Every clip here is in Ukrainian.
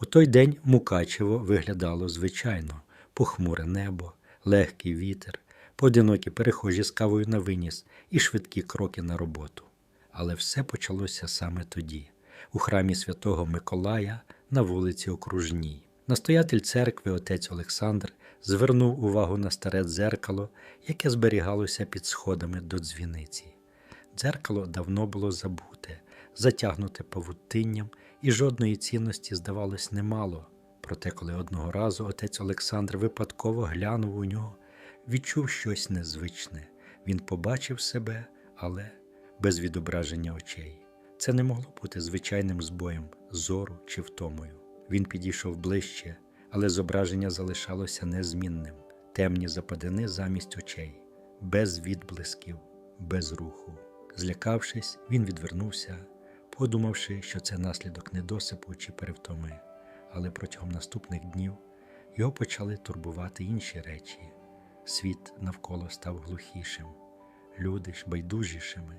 У той день Мукачево виглядало звичайно: похмуре небо, легкий вітер, поодинокі перехожі з кавою на виніс і швидкі кроки на роботу. Але все почалося саме тоді, у храмі святого Миколая на вулиці Окружній. Настоятель церкви, отець Олександр, звернув увагу на старе дзеркало, яке зберігалося під сходами до дзвіниці. Дзеркало давно було забуте, затягнуте павутинням, і жодної цінності, здавалось, немало. Проте, коли одного разу отець Олександр випадково глянув у нього, відчув щось незвичне. Він побачив себе, але без відображення очей. Це не могло бути звичайним збоєм зору чи втомою. Він підійшов ближче, але зображення залишалося незмінним, темні западини замість очей, без відблисків, без руху. Злякавшись, він відвернувся, подумавши, що це наслідок недосипу чи перевтоми. Але протягом наступних днів його почали турбувати інші речі. Світ навколо став глухішим, люди ж байдужішими,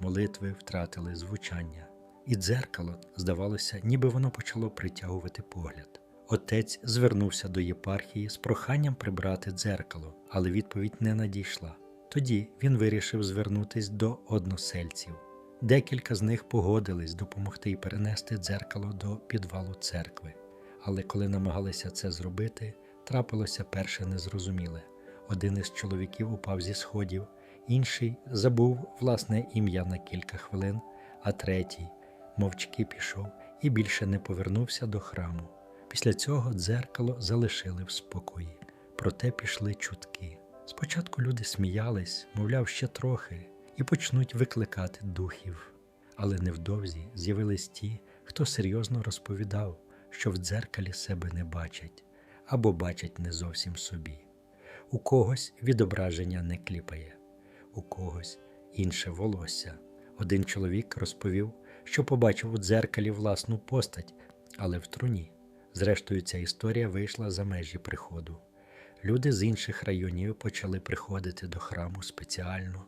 молитви втратили звучання, і дзеркало, здавалося, ніби воно почало притягувати погляд. Отець звернувся до єпархії з проханням прибрати дзеркало, але відповідь не надійшла. Тоді він вирішив звернутись до односельців. Декілька з них погодились допомогти й перенести дзеркало до підвалу церкви. Але коли намагалися це зробити, трапилося перше незрозуміле. Один із чоловіків упав зі сходів, інший забув власне ім'я на кілька хвилин, а третій мовчки пішов і більше не повернувся до храму. Після цього дзеркало залишили в спокої, проте пішли чутки. Спочатку люди сміялись, мовляв, ще трохи, і почнуть викликати духів. Але невдовзі з'явились ті, хто серйозно розповідав, що в дзеркалі себе не бачать або бачать не зовсім собі. У когось відображення не кліпає, у когось інше волосся. Один чоловік розповів, що побачив у дзеркалі власну постать, але в труні. Зрештою, ця історія вийшла за межі приходу. Люди з інших районів почали приходити до храму спеціально,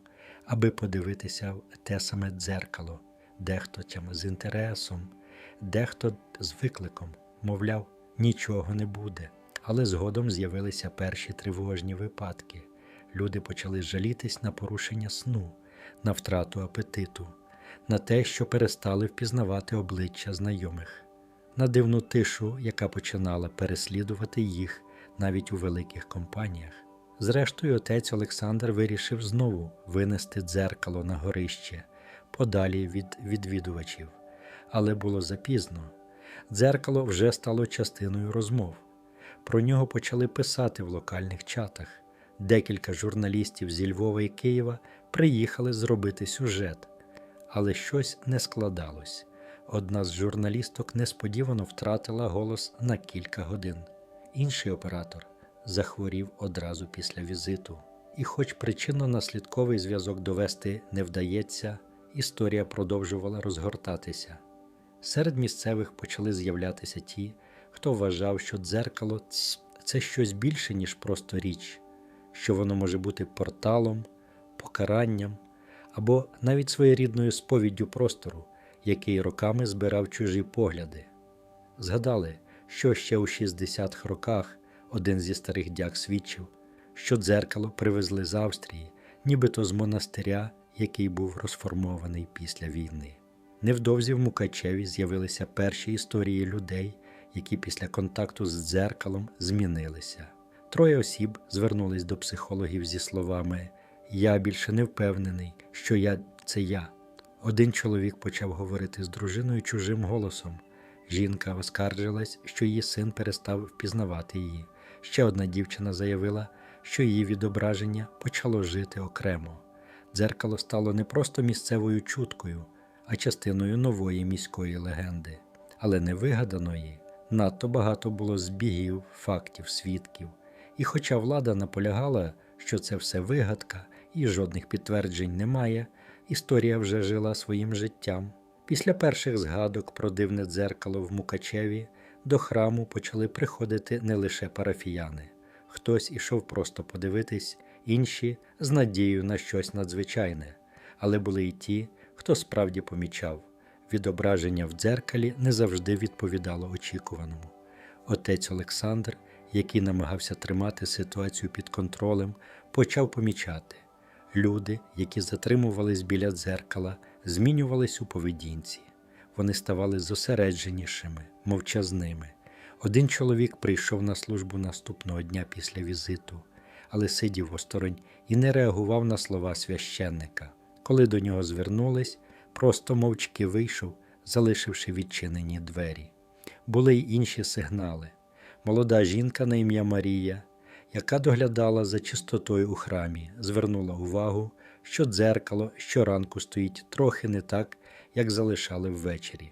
аби подивитися в те саме дзеркало, дехто тям з інтересом, дехто з викликом, мовляв, нічого не буде. Але згодом з'явилися перші тривожні випадки. Люди почали жалітись на порушення сну, на втрату апетиту, на те, що перестали впізнавати обличчя знайомих, на дивну тишу, яка починала переслідувати їх навіть у великих компаніях. Зрештою, отець Олександр вирішив знову винести дзеркало на горище, подалі від відвідувачів. Але було запізно. Дзеркало вже стало частиною розмов. Про нього почали писати в локальних чатах. Декілька журналістів зі Львова і Києва приїхали зробити сюжет, але щось не складалось. Одна з журналісток несподівано втратила голос на кілька годин. Інший оператор захворів одразу після візиту. І, хоч причинно-наслідковий зв'язок довести не вдається, історія продовжувала розгортатися. Серед місцевих почали з'являтися ті, хто вважав, що дзеркало це щось більше, ніж просто річ, що воно може бути порталом, покаранням або навіть своєрідною сповіддю простору, який роками збирав чужі погляди. Згадали, що ще у 60-х роках один зі старих дяк свідчив, що дзеркало привезли з Австрії, нібито з монастиря, який був розформований після війни. Невдовзі в Мукачеві з'явилися перші історії людей, які після контакту з дзеркалом змінилися. Троє осіб звернулись до психологів зі словами Я більше не впевнений, що я це я. Один чоловік почав говорити з дружиною чужим голосом. Жінка оскаржилась, що її син перестав впізнавати її. Ще одна дівчина заявила, що її відображення почало жити окремо. Дзеркало стало не просто місцевою чуткою, а частиною нової міської легенди, але не вигаданої. Надто багато було збігів, фактів, свідків. І хоча влада наполягала, що це все вигадка і жодних підтверджень немає, історія вже жила своїм життям. Після перших згадок про дивне дзеркало в Мукачеві до храму почали приходити не лише парафіяни. Хтось ішов просто подивитись, інші з надією на щось надзвичайне, але були й ті, хто справді помічав Відображення в дзеркалі не завжди відповідало очікуваному. Отець Олександр, який намагався тримати ситуацію під контролем, почав помічати. Люди, які затримувались біля дзеркала, змінювались у поведінці. Вони ставали зосередженішими, мовчазними. Один чоловік прийшов на службу наступного дня після візиту, але сидів осторонь і не реагував на слова священника. Коли до нього звернулись, просто мовчки вийшов, залишивши відчинені двері. Були й інші сигнали. Молода жінка на ім'я Марія, яка доглядала за чистотою у храмі, звернула увагу, що дзеркало щоранку стоїть трохи не так, як залишали ввечері.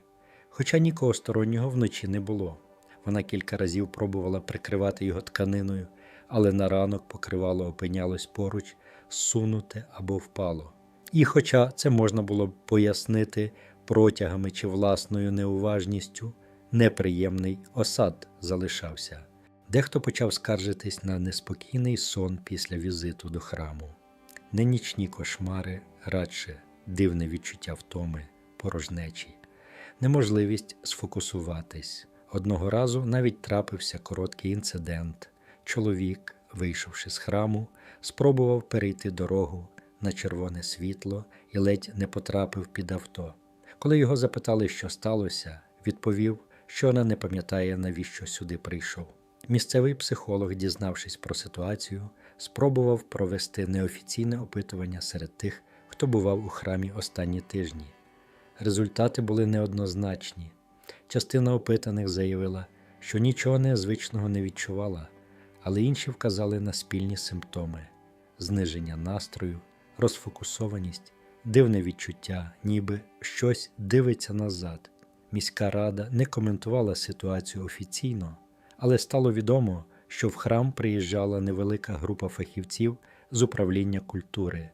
Хоча нікого стороннього вночі не було. Вона кілька разів пробувала прикривати його тканиною, але на ранок покривало опинялось поруч, сунуте або впало. І хоча це можна було б пояснити протягами чи власною неуважністю, неприємний осад залишався. Дехто почав скаржитись на неспокійний сон після візиту до храму, не нічні кошмари, радше дивне відчуття втоми, порожнечі, неможливість сфокусуватись. Одного разу навіть трапився короткий інцидент. Чоловік, вийшовши з храму, спробував перейти дорогу на червоне світло і ледь не потрапив під авто. Коли його запитали, що сталося, відповів, що вона не пам'ятає, навіщо сюди прийшов. Місцевий психолог, дізнавшись про ситуацію, спробував провести неофіційне опитування серед тих, хто бував у храмі останні тижні. Результати були неоднозначні. Частина опитаних заявила, що нічого незвичного не відчувала, але інші вказали на спільні симптоми: зниження настрою, розфокусованість, дивне відчуття, ніби щось дивиться назад. Міська рада не коментувала ситуацію офіційно, але стало відомо, що в храм приїжджала невелика група фахівців з управління культури.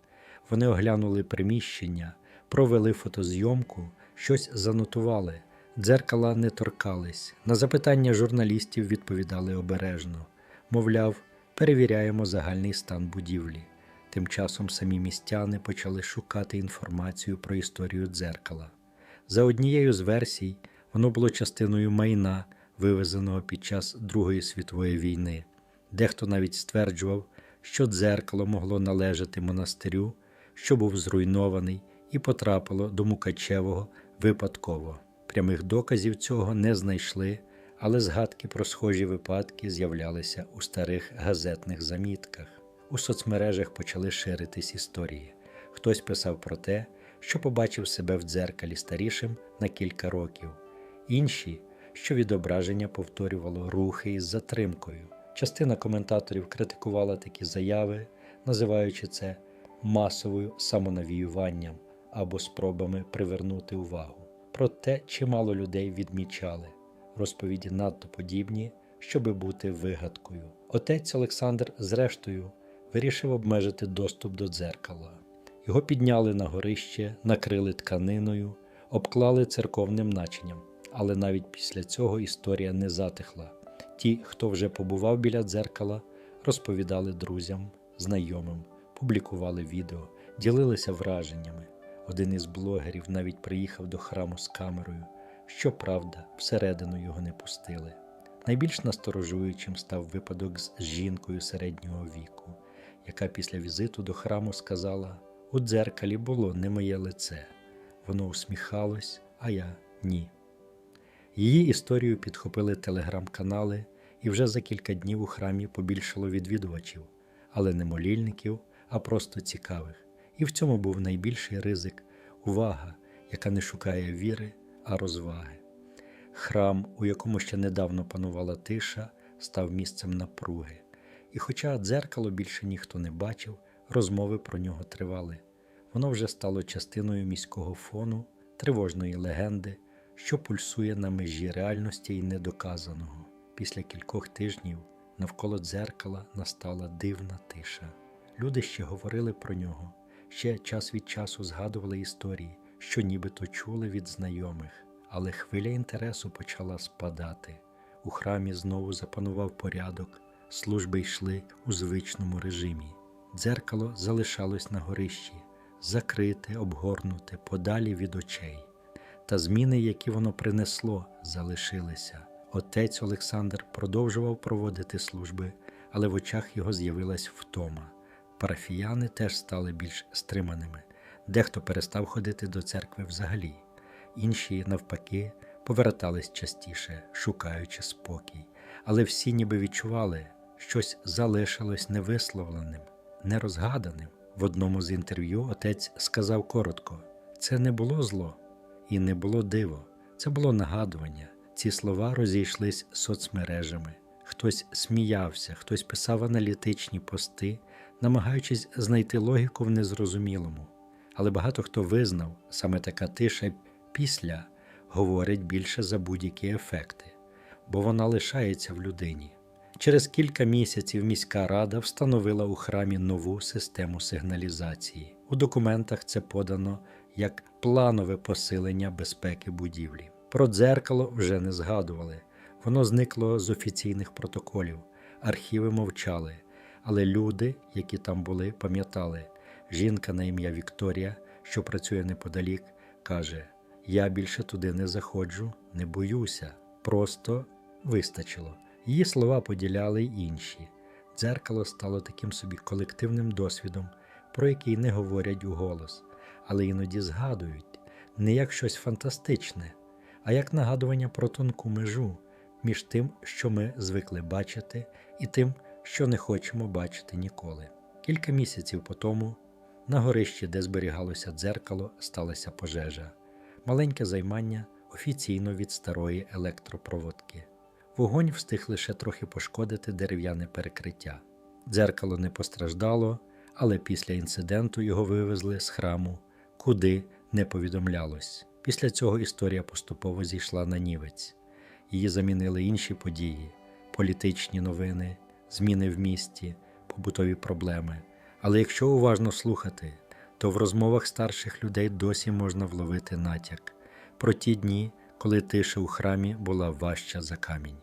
Вони оглянули приміщення, провели фотозйомку, щось занотували. Дзеркала не торкались. На запитання журналістів відповідали обережно. Мовляв, перевіряємо загальний стан будівлі. Тим часом самі містяни почали шукати інформацію про історію дзеркала. За однією з версій, воно було частиною майна, вивезеного під час Другої світової війни. Дехто навіть стверджував, що дзеркало могло належати монастирю, що був зруйнований і потрапило до Мукачевого випадково. Прямих доказів цього не знайшли, але згадки про схожі випадки з'являлися у старих газетних замітках. У соцмережах почали ширитись історії. Хтось писав про те, що побачив себе в дзеркалі старішим на кілька років, інші, що відображення повторювало рухи із затримкою. Частина коментаторів критикувала такі заяви, називаючи це масовою самонавіюванням або спробами привернути увагу. Проте чимало людей відмічали розповіді надто подібні, щоби бути вигадкою. Отець Олександр, зрештою, вирішив обмежити доступ до дзеркала. Його підняли на горище, накрили тканиною, обклали церковним начинням. Але навіть після цього історія не затихла. Ті, хто вже побував біля дзеркала, розповідали друзям, знайомим, публікували відео, ділилися враженнями. Один із блогерів навіть приїхав до храму з камерою. Щоправда, всередину його не пустили. Найбільш насторожуючим став випадок з жінкою середнього віку, яка після візиту до храму сказала: у дзеркалі було не моє лице. Воно усміхалось, а я ні. Її історію підхопили телеграм-канали, і вже за кілька днів у храмі побільшало відвідувачів, але не молільників, а просто цікавих. І в цьому був найбільший ризик увага, яка не шукає віри, а розваги. Храм, у якому ще недавно панувала тиша, став місцем напруги. І хоча дзеркало більше ніхто не бачив, розмови про нього тривали. Воно вже стало частиною міського фону, тривожної легенди, що пульсує на межі реальності і недоказаного. Після кількох тижнів навколо дзеркала настала дивна тиша. Люди ще говорили про нього, ще час від часу згадували історії, що нібито чули від знайомих, але хвиля інтересу почала спадати. У храмі знову запанував порядок, служби йшли у звичному режимі. Дзеркало залишалось на горищі, закрите, обгорнуте подалі від очей. та зміни, які воно принесло, залишилися. Отець Олександр продовжував проводити служби, але в очах його з'явилась втома. Парафіяни теж стали більш стриманими. Дехто перестав ходити до церкви взагалі, інші, навпаки, повертались частіше, шукаючи спокій. Але всі ніби відчували, щось залишилось невисловленим, нерозгаданим. В одному з інтерв'ю отець сказав коротко: це не було зло і не було диво, це було нагадування. Ці слова розійшлись соцмережами. Хтось сміявся, хтось писав аналітичні пости, намагаючись знайти логіку в незрозумілому. Але багато хто визнав, саме така тиша після говорить більше за будь-які ефекти, бо вона лишається в людині. Через кілька місяців міська рада встановила у храмі нову систему сигналізації. У документах це подано як планове посилення безпеки будівлі. Про дзеркало вже не згадували. Воно зникло з офіційних протоколів, архіви мовчали, але люди, які там були, пам'ятали. Жінка на ім'я Вікторія, що працює неподалік, каже: Я більше туди не заходжу, не боюся. Просто вистачило. Її слова поділяли й інші. Дзеркало стало таким собі колективним досвідом, про який не говорять уголос, але іноді згадують не як щось фантастичне, а як нагадування про тонку межу між тим, що ми звикли бачити, і тим, що не хочемо бачити ніколи. Кілька місяців по тому на горищі, де зберігалося дзеркало, сталася пожежа, маленьке займання офіційно від старої електропроводки. Вогонь встиг лише трохи пошкодити дерев'яне перекриття. Дзеркало не постраждало, але після інциденту його вивезли з храму, куди не повідомлялось. Після цього історія поступово зійшла на нівець. Її замінили інші події: політичні новини, зміни в місті, побутові проблеми. Але якщо уважно слухати, то в розмовах старших людей досі можна вловити натяк про ті дні, коли тиша у храмі була важча за камінь.